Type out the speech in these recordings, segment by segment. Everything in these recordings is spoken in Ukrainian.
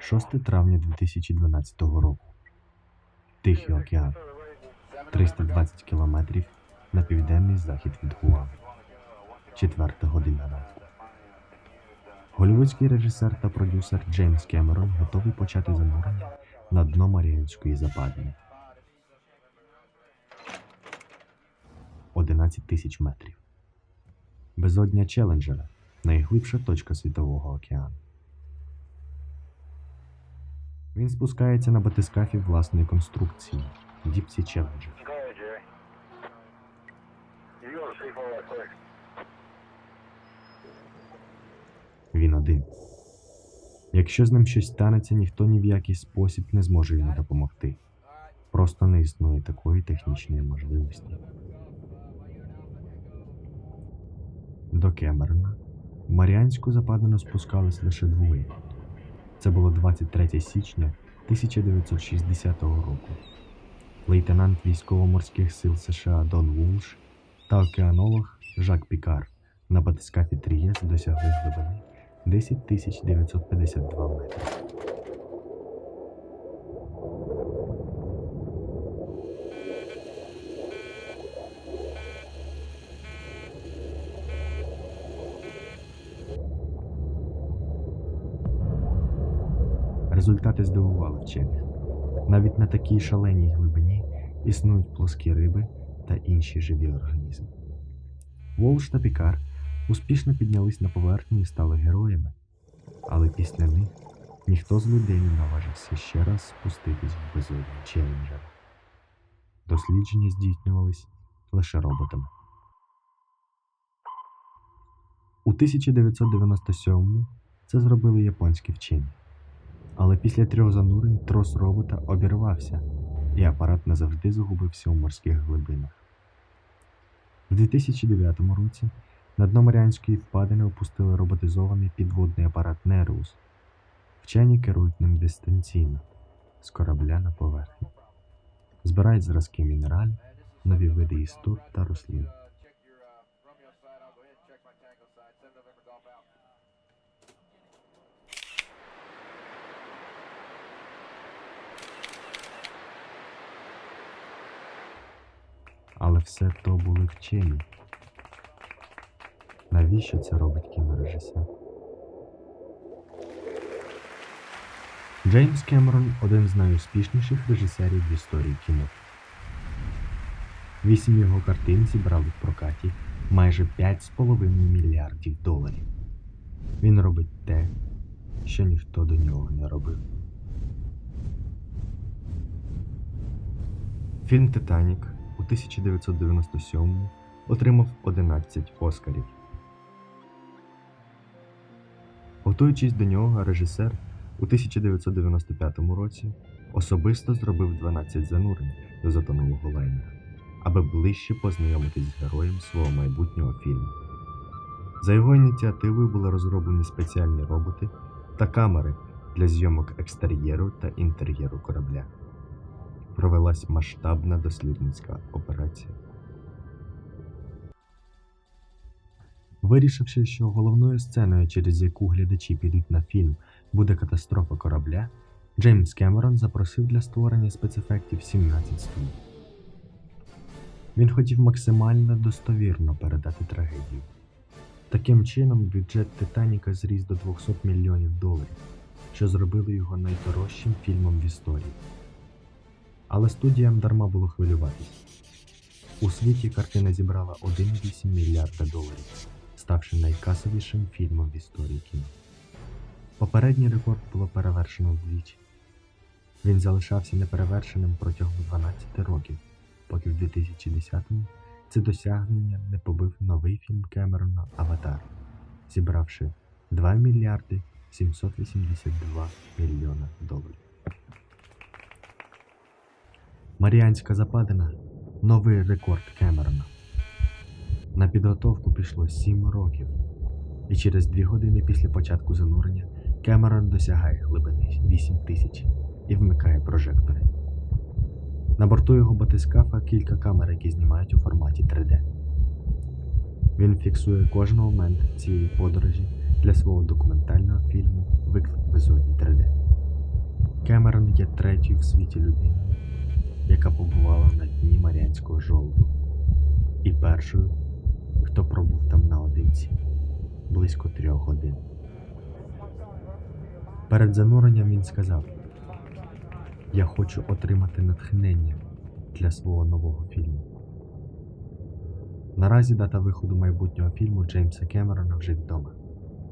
6 травня 2012 року. Тихий океан. 320 кілометрів на південний захід від Гуам. Четверта година ранку. Голівудський режисер та продюсер Джеймс Кемерон готовий почати занурення на дно Маріанської западини. 11 тисяч метрів. Безодня Челенджера найглибша точка світового океану. Він спускається на батискафі власної конструкції Deep Sea Challenger. Go ahead, Jerry. You go to C4 right quick. Він один. Якщо з ним щось станеться, ніхто ні в який спосіб не зможе йому допомогти. Просто не існує такої технічної можливості. До Кемерона Маріанську западину спускались лише двоє. Це було 23 січня 1960 року. Лейтенант військово-морських сил США Дон Вулш та океанолог Жак Пікар на батискафі Трієс досягли глибини 10 952 метри. Результати здивували вчених. Навіть на такій шаленій глибині існують плоскі риби та інші живі організми. Волш та Пікар успішно піднялись на поверхню і стали героями, але після них ніхто з людей не наважився ще раз спуститись в безодню Челленджера. Дослідження здійснювались лише роботами. У 1997-му це зробили японські вчені. Але після трьох занурень трос робота обірвався, і апарат назавжди загубився у морських глибинах. В 2009 році на дно Маріанської впадини опустили роботизований підводний апарат Нереус. Вчені керують ним дистанційно з корабля на поверхні. Збирають зразки мінералів, нові види істот та рослин. Але все то були вчені. Навіщо це робить кінорежисер? Джеймс Кемерон один з найуспішніших режисерів в історії кіно. Вісім його картин зібрали в прокаті майже 5,5 мільярдів доларів. Він робить те, що ніхто до нього не робив. Фільм Титанік 1997 отримав 11 Оскарів. Готуючись до нього, режисер у 1995 році особисто зробив 12 занурень до затонулого лайнера, аби ближче познайомитись з героєм свого майбутнього фільму. За його ініціативою були розроблені спеціальні роботи та камери для зйомок екстер'єру та інтер'єру корабля. Провелась масштабна дослідницька операція. Вирішивши, що головною сценою, через яку глядачі підуть на фільм, буде катастрофа корабля, Джеймс Кемерон запросив для створення спецефектів 17 студій. Він хотів максимально достовірно передати трагедію. Таким чином, бюджет Титаніка зріс до 200 мільйонів доларів, що зробило його найдорожчим фільмом в історії. Але студіям дарма було хвилюватись. У світі картина зібрала 1,8 мільярда доларів, ставши найкасовішим фільмом в історії кіно. Попередній рекорд було перевершено вдвічі. Він залишався неперевершеним протягом 12 років, поки в 2010-му це досягнення не побив новий фільм Кемерона Аватар, зібравши 2 мільярди 782 мільйона доларів. Маріанська западина новий рекорд Кемерона. На підготовку пішло 7 років, і через 2 години після початку занурення Кемерон досягає глибини 8 тисяч і вмикає прожектори. На борту його батискафа кілька камер, які знімають у форматі 3D. Він фіксує кожен момент цієї подорожі для свого документального фільму Виклик безодні 3D. Кемерон є третьою в світі людиною, дні Маріанського жолоду, і першою, хто пробув там наодинці близько трьох годин. Перед зануренням він сказав: Я хочу отримати натхнення для свого нового фільму. Наразі дата виходу майбутнього фільму Джеймса Кемерона вже відома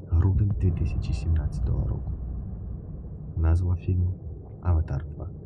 грудень 2017 року. Назва фільму Аватар 2.